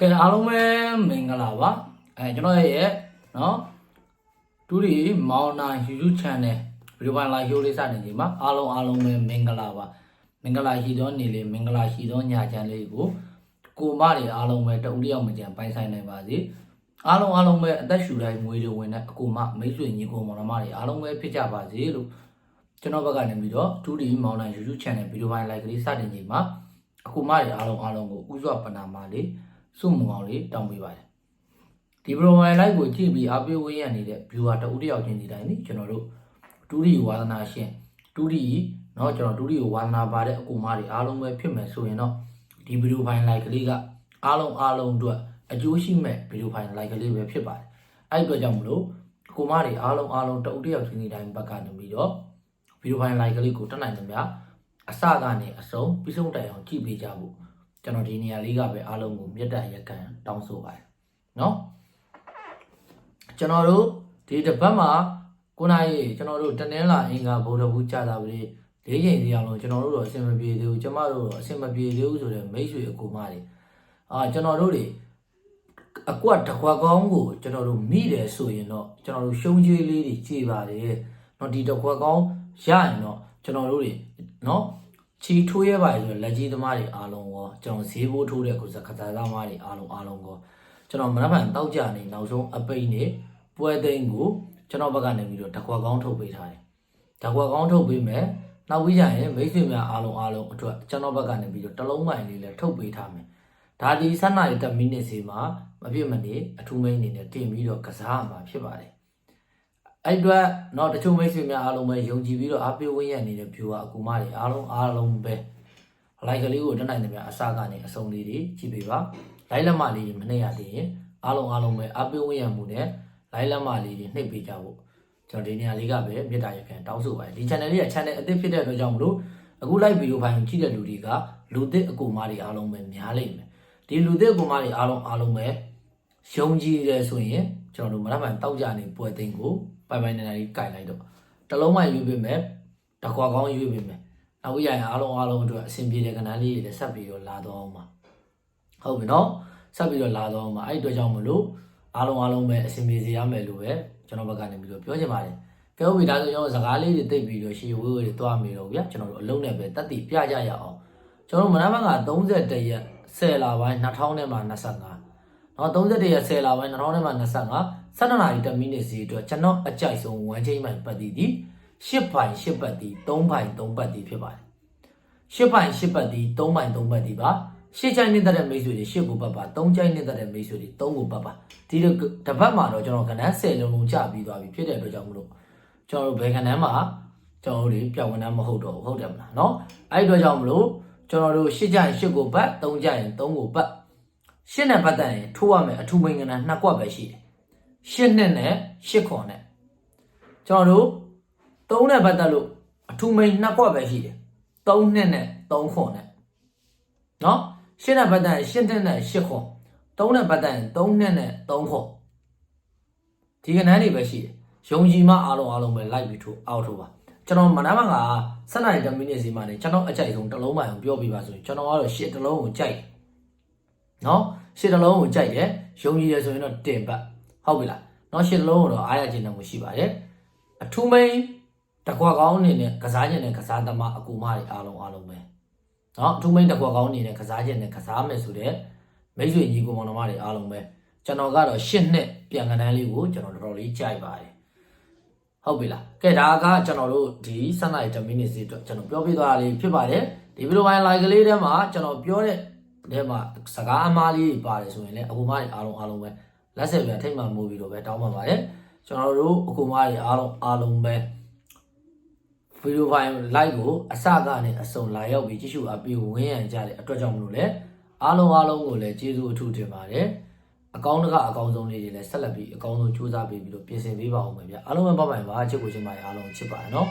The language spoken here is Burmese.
ကဲအားလုံးပဲမင်္ဂလာပါအဲကျွန်တော်ရဲ့နော်တူဒီမောင်နာ YouTube channel ဗီဒီယိုပိုင်း live show လေးစတင်ချိန်မှာအားလုံးအားလုံးပဲမင်္ဂလာပါမင်္ဂလာရှိသောနေ့လေးမင်္ဂလာရှိသောညချမ်းလေးကိုကိုမတွေအားလုံးပဲတဦးတယောက်မကြံပိုင်ဆိုင်နိုင်ပါစေအားလုံးအားလုံးပဲအသက်ရှူတိုင်းငွေတွေဝင်တဲ့အကူမမိတ်ဆွေညီကိုမောင်နှမတွေအားလုံးပဲဖြစ်ကြပါစေလို့ကျွန်တော်ဘက်ကနေပြီးတော့တူဒီမောင်နာ YouTube channel ဗီဒီယိုပိုင်း live ကလေးစတင်ချိန်မှာအကူမတွေအားလုံးအားလုံးကိုဥစွာပနာမလေး စုမုံအောင်လေးတောင်းပေးပါတယ်ဒီပရိုမိုင်လိုက်ကိုကြည့်ပြီးအားပေးဝေးရနေတဲ့ viewer တဦးတယောက်ချင်းဒီတိုင်းနိကျွန်တော်တို့တူရီဝါသနာရှင်တူရီเนาะကျွန်တော်တူရီကိုဝါသနာပါတဲ့အကူမတွေအားလုံးပဲဖြစ်မယ်ဆိုရင်တော့ဒီဗီဒီယိုဖိုင်လိုက်ကလေးကအားလုံးအားလုံးအတွက်အကျိုးရှိမဲ့ဗီဒီယိုဖိုင်လိုက်ကလေးပဲဖြစ်ပါတယ်အဲ့အတွက်ကြောင့်မလို့အကူမတွေအားလုံးအားလုံးတဦးတယောက်ချင်းဒီတိုင်းဘက်ကနေပြီးတော့ဗီဒီယိုဖိုင်လိုက်ကလေးကိုတက်နိုင်တယ်များအစကနေအဆုံးပြီးဆုံးတိုင်အောင်ကြည့်ပေးကြဖို့ ကျွန်တော်ဒီနေရာလေးကပဲအားလုံးကိုမြတ်တရရက်ကန်တောင်းဆိုပါတယ်เนาะကျွန်တော်တို့ဒီတစ်ပတ်မှာကိုနိုင်ရေကျွန်တော်တို့တနင်္လာအင်္ဂါဗုဒ္ဓဘူးကြာတာပလေးလေးချိန်စီအောင်လို့ကျွန်တော်တို့တော့အဆင်မပြေသေးဘူးကျမတို့တော့အဆင်မပြေသေးဘူးဆိုတော့မိတ်ဆွေအကူမတွေအာကျွန်တော်တို့တွေအကွက်တစ်ခွက်ကောင်းကိုကျွန်တော်တို့မိတယ်ဆိုရင်တော့ကျွန်တော်တို့ရှုံးကျွေးလေးတွေကြည်ပါတယ်เนาะဒီတစ်ခွက်ကောင်းရရင်တော့ကျွန်တော်တို့တွေเนาะ ချီထိုးရပါဆိုလက်ကြီးသမားတွေအားလုံးရောကျွန်တော်ဈေးဘိုးထိုးတဲ့ကုစားခစားသမားတွေအားလုံးအားလုံးရောကျွန်တော်မနက်ဖြန်တောက်ကြနေနောက်ဆုံးအပိတ်နေပွဲသိမ်းကိုကျွန်တော်ဘက်ကနေပြီးတော့တကွာကောင်းထုတ်ပေးထားတယ်တကွာကောင်းထုတ်ပေးမယ်နောက်ပြီးကြရင်မိတ်ဆွေများအားလုံးအားလုံးအတွက်ကျွန်တော်ဘက်ကနေပြီးတော့တလုံးမိုင်လေးလည်းထုတ်ပေးထားမယ်ဒါဒီ7နာရီ10မိနစ်စီမှာမပြည့်မနေအထူးမိန်အနေနဲ့တင်ပြီးတော့ကစားရမှာဖြစ်ပါတယ် အဲ့အတွက်တော့တချို့မိတ်ဆွေများအားလုံးပဲယုံကြည်ပြီးတော့အားပေးဝင်းရနေတဲ့ view အကူမတွေအားလုံးအားလုံးပဲလိုက်ကလေးကိုတက်နိုင်တယ်များအစကနေအဆုံးလေးတွေကြည့်ပေးပါလိုက်လက်မလေးတွေမနှိပ်ရသေးရင်အားလုံးအားလုံးပဲအပေးဝင်းရမှုနဲ့လိုက်လက်မလေးတွေနှိပ်ပေးကြဖို့ကျွန်တော်ဒီနေရာလေးကပဲမြေတားရခံတောင်းဆိုပါတယ်ဒီ channel လေးက channel အသစ်ဖြစ်တဲ့အတွက်ကြောင့်မလို့အခု live video ဖိုင်ကိုကြည့်တဲ့လူတွေကလူသစ်အကူမတွေအားလုံးပဲများလိမ့်မယ်ဒီလူသစ်အကူမတွေအားလုံးအားလုံးပဲယုံကြည်တယ်ဆိုရင်ကျွန်တော်တို့မနက်ဖြန်တောက်ကြနေပွဲသိမ်းကို ပိုင်ပိုင်နိုင်နိုင်လေးကြိုင်လိုက်တော့တစ်လုံးမှရွေးပေးမယ်တစ်ခွာကောင်းရွေးပေးမယ်နောက်ပြီးရရင်အားလုံးအားလုံးအတွက်အဆင်ပြေတဲ့ကဏ္ဍလေးတွေလည်းဆက်ပြီးတော့လာတော့အောင်ပါဟုတ်ပြီနော်ဆက်ပြီးတော့လာတော့အောင်ပါအဲ့ဒီအတွက်ကြောင့်မလို့အားလုံးအားလုံးပဲအဆင်ပြေစေရမယ်လို့ပဲကျွန်တော်ဘက်ကနေပြီးတော့ပြောချင်ပါတယ်ကဲဟုတ်ပြီဒါဆိုကျွန်တော်စကားလေးတွေသိပ်ပြီးတော့ရှေ့ဝေးဝေးတွေတွားမိတော့ဗျာကျွန်တော်တို့အလုံးနဲ့ပဲတက်တည်ပြကြရအောင်ကျွန်တော်တို့မနက်ဘက်က31ရက်10လပိုင်း2000နဲ့မှ25နော်31ရက်10လပိုင်း2000နဲ့မှ25 12နာရီ10မိနစ်စီအတွက်ကျွန်တော်အကြိုက်ဆုံး1ချိန်မှပတ်တည်သည်8ပိုင်8ပတ်တည်3ပိုင်3ပတ်တည်ဖြစ်ပါတယ် ရှစ်ပိုင်ရှစ်ပတ်ဒီ3ပိုင်3ပတ်ဒီပါရှစ်ချိုင်းနေတဲ့မိတ်ဆွေတွေရှစ်ကိုပတ်ပါ3ချိုင်းနေတဲ့မိတ်ဆွေတွေ3ကိုပတ်ပါဒီတစ်ပတ်မှာတော့ကျွန်တော်ကဏ္ဍ10လုံးလုံးကြပြီးသွားပြီဖြစ်တဲ့အတွက်ကြောင့်မလို့ကျွန်တော်တို့ဘယ်ကဏ္ဍမှာကျွန်တော်တို့တွေပြောင်းဝန်ထမ်းမဟုတ်တော့ဘူးဟုတ်တယ်မလားเนาะအဲ့ဒီအတွက်ကြောင့်မလို့ကျွန်တော်တို့ရှစ်ချိုင်းရှစ်ကိုပတ်3ချိုင်း3ကိုပတ်ရှစ်နဲ့ပတ်သက်ရင်ထိုးရမယ်အထူးမိန်ကဏ္ဍနှစ်ကွက်ပဲရှိတယ် ရှစ်နှစ်နဲ့ရှစ်ခွန်နဲ့ကျွန်တော်တို့3နဲ့ပတ်သက်လို့အထူးမိန်နှစ်ကွက်ပဲရှိတယ်3နှစ်နဲ့3ခွန်နဲ့နော်ရှင်းတဲ့ပတ်တန်ရှင်းတဲ့နဲ့8ခွန်3နဲ့ပတ်တန်3နှစ်နဲ့3ခွန်ဒီကဏ္ဍတွေပဲရှိတယ်ယုံကြည်မှအားလုံးအားလုံးပဲလိုက်ပြီးထိုးအောက်ထိုးပါကျွန်တော်မနက်မှက7နာရီ10မိနစ်စီမှနေကျွန်တော်အကြိုက်ဆုံးတစ်လုံးမှအောင်ပြောပြပါဆိုရင်ကျွန်တော်ကတော့ရှစ်တစ်လုံးကိုကြိုက်တယ်နော်ရှစ်တစ်လုံးကိုကြိုက်တယ်ယုံကြည်ရဆိုရင်တော့တင်ပတ် ဟုတ်ပြီလားနောက်ရှစ်လုံးတော့အားရခြင်းနဲ့မရှိပါတယ်အထူးမင်းတခွက်ကောင်းအနေနဲ့ကစားခြင်းနဲ့ကစားသမားအကူမတွေအားလုံးအားလုံးပဲနော်အထူးမင်းတခွက်ကောင်းအနေနဲ့ကစားခြင်းနဲ့ကစားမယ်ဆိုတဲ့မိတ်ဆွေညီကိုမောင်နှမတွေအားလုံးပဲကျွန်တော်ကတော့ရှစ်နှစ်ပြန်ကနန်းလေးကိုကျွန်တော်တော်တော်လေးကြိုက်ပါတယ်ဟုတ်ပြီလားကဲဒါကကျွန်တော်တို့ဒီ7နာရီ10မိနစ်စီအတွက်ကျွန်တော်ပြောပြသွားတာလေးဖြစ်ပါတယ်ဒီဗီဒီယိုပိုင်း like ကလေးထဲမှာကျွန်တော်ပြောတဲ့ထဲမှာစကားအမားလေးတွေပါတယ်ဆိုရင်လည်းအကူမတွေအားလုံးအားလုံးပဲ လက်ဆက်ပြန်ထိတ်မှမိုးပြီးတော့ပဲတောင်းပန်ပါတယ်ကျွန်တော်တို့အကူမတွေအားလုံးအားလုံးပဲဗီဒီယိုဖိုင် live ကိုအစကနေအဆုံးလာရောက်ပြီးကြည့်ရှုအပြီးဝင်ရကြတဲ့အတွက်ကြောင့်မလို့လေအားလုံးအားလုံးကိုလည်းကျေးဇူးအထူးတင်ပါတယ်အကောင်းတကအကောင်းဆုံးလေးတွေလည်းဆက်လက်ပြီးအကောင်းဆုံးစူးစမ်းပေးပြီးတော့ပြင်ဆင်ပေးပါအောင်မယ်ဗျအားလုံးပဲပတ်ပိုင်ပါချစ်ကိုချင်းပါအားလုံးချစ်ပါရနော်